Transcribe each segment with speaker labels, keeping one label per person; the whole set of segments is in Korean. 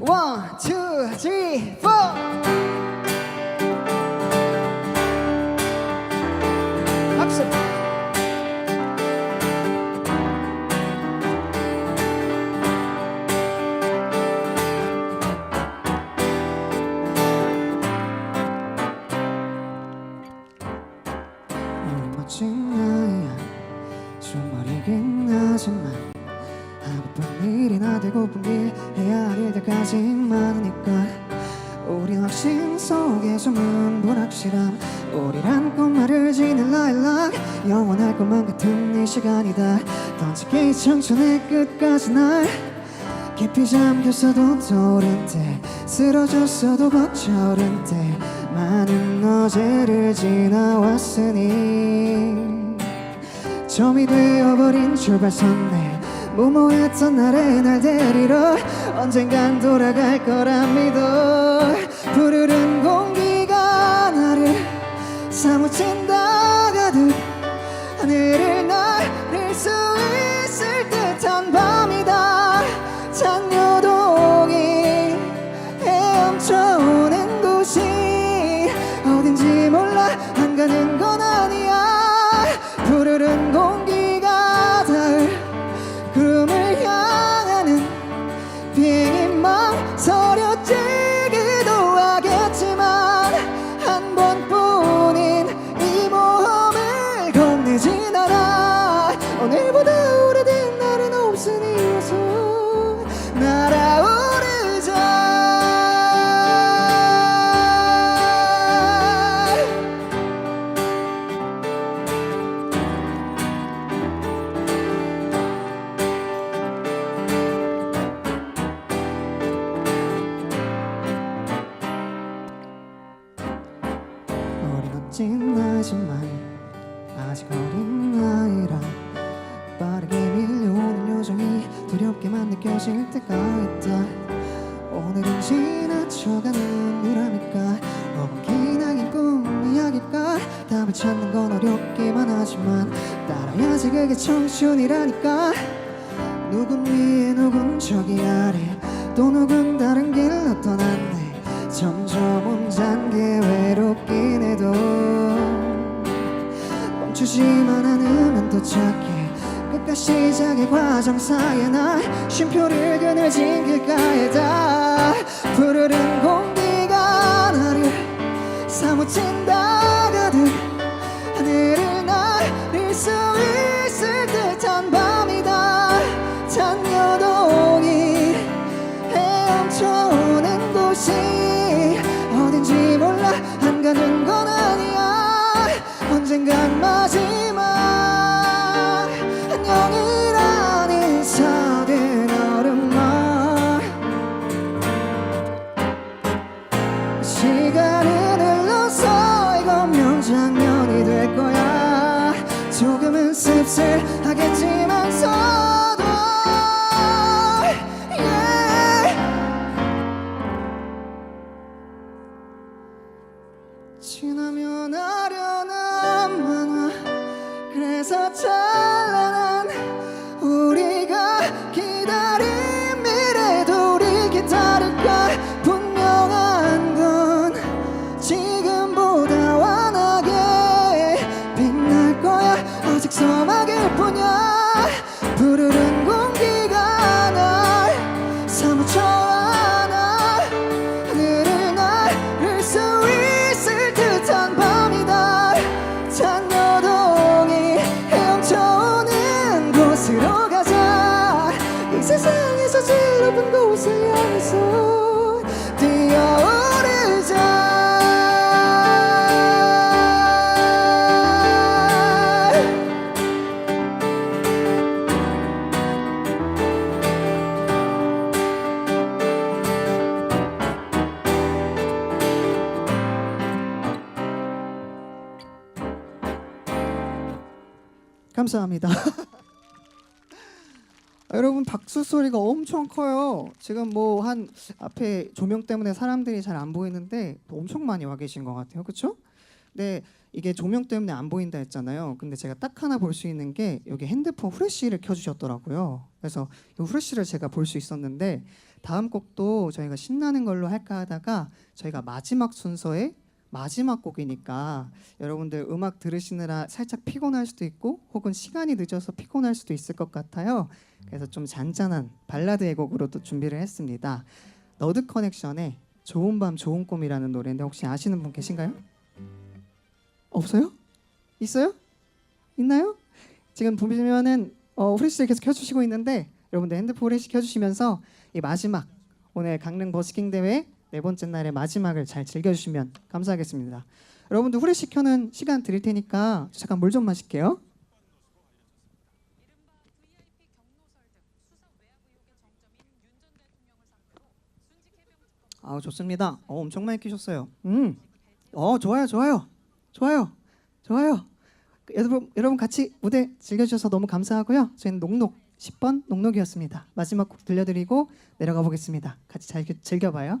Speaker 1: One, two, three, four. 박수. 음, 멋진 나이야 정말이긴 하지만 하고픈 일이나 되고픈 일 해야 할 일들까지 많으니까 우린 확신 속에 숨은 불확실함. 우리란 꽃말을 지닌 라일락 영원할 것만 같은 이 시간이다. 던지기 청춘의 끝까지 날 깊이 잠겼어도 떠오른 때 쓰러졌어도 벅차오른 때 많은 어제를 지나왔으니. 점이 되어버린 출발선에 무모했던 나를 날 데리러 언젠간 돌아갈 거라 믿어. 푸르른 공기가 나를 사무친다 가득 하늘을 나를 수 멋진 나지만 아직 어린 나이라 빠르게 밀려오는 요정이 두렵게만 느껴질 때가 있다. 오늘은 지나쳐가는 일합니까? 혹은 기나긴 꿈 이야기일까? 답을 찾는 건 어렵기만 하지만 따라야지 그게 청춘이라니까. 누군 위에 누군 저기 아래 또 누군 다른 길로 떠났네 점점 혼잔 게 외롭긴 해도 멈추지만 않으면 도착해 끝과 시작의 과정 사이에 날 쉼표를 그늘진 길가에 다 푸르른 공기가 나를 사무친다 가득 하늘을 나를 수 있을 듯 가는 건 아니야. 언젠간 마지막 안녕이란 인사된 얼음말 시간은 흘러서 이건 명장면이 될 거야. 조금은 씁쓸하겠지만 서 감사합니다. 여러분 박수 소리가 엄청 커요. 지금 뭐 한 앞에 조명 때문에 사람들이 잘 안 보이는데 엄청 많이 와 계신 것 같아요. 그렇죠? 네, 이게 조명 때문에 안 보인다 했잖아요. 근데 제가 딱 하나 볼 수 있는 게 여기 핸드폰 후레쉬를 켜주셨더라고요. 그래서 이 후레쉬를 제가 볼 수 있었는데 다음 곡도 저희가 신나는 걸로 할까 하다가 저희가 마지막 순서에 마지막 곡이니까 여러분들 음악 들으시느라 살짝 피곤할 수도 있고 혹은 시간이 늦어서 피곤할 수도 있을 것 같아요. 그래서 좀 잔잔한 발라드의 곡으로 또 준비를 했습니다. 너드 커넥션의 좋은 밤 좋은 꿈이라는 노래인데 혹시 아시는 분 계신가요? 없어요? 있어요? 있나요? 지금 보시면은 어, 후레쉬를 계속 켜주시고 있는데 여러분들 핸드폰 후레쉬 켜주시면서 이 마지막 오늘 강릉 버스킹 대회 네 번째 날의 마지막을 잘 즐겨주시면 감사하겠습니다. 여러분들 후레쉬 켜는 시간 드릴 테니까 잠깐 물 좀 마실게요. 아 좋습니다. 어, 엄청 많이 끼셨어요. 음, 어 좋아요, 좋아요, 좋아요, 좋아요. 여러분 여러분 같이 무대 즐겨주셔서 너무 감사하고요. 저희는 녹록 10번 녹록이었습니다. 마지막 곡 들려드리고 내려가 보겠습니다. 같이 잘 즐겨봐요.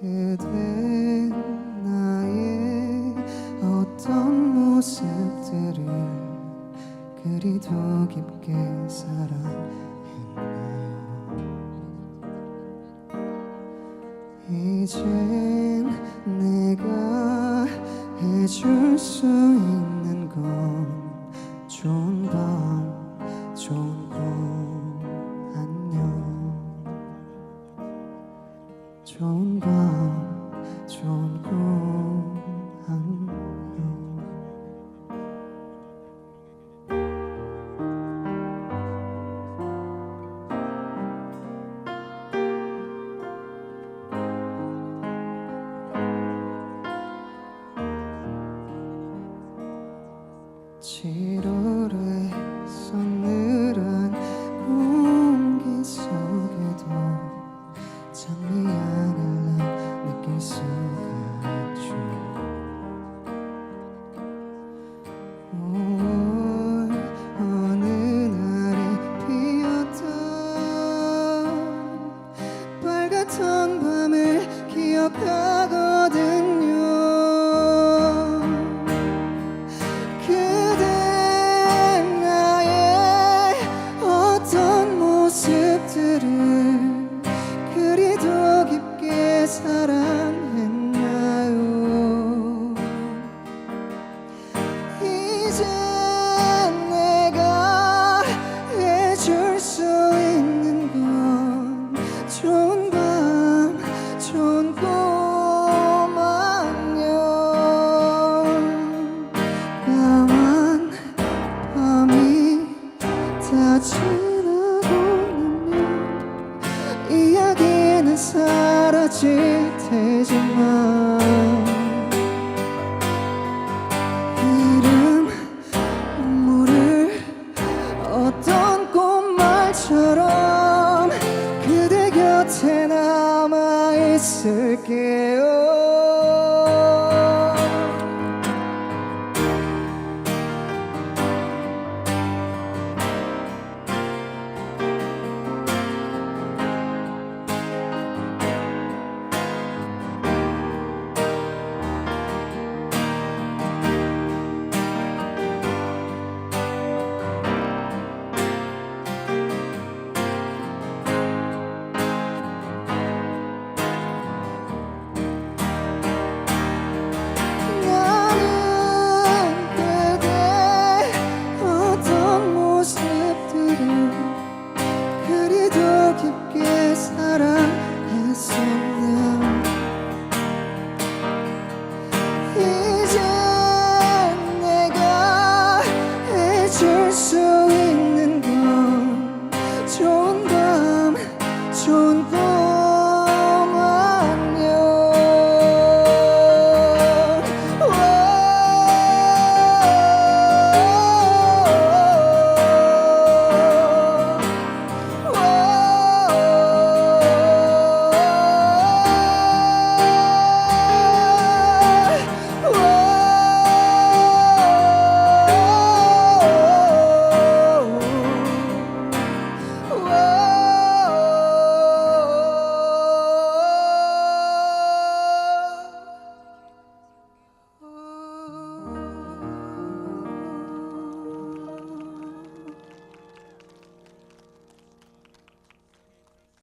Speaker 1: 그대 나의 어떤 모습들을 그리도 깊게 사랑했나요? 이젠 내가 해줄 수 있는 건 좋은 기억하거든요. 그대 나의 어떤 모습들을 그리도 깊게 사랑했나요? 이제 테지만 이름 눈물을 어떤 꽃말처럼 그대 곁에 남아 있을게 깊게 살아.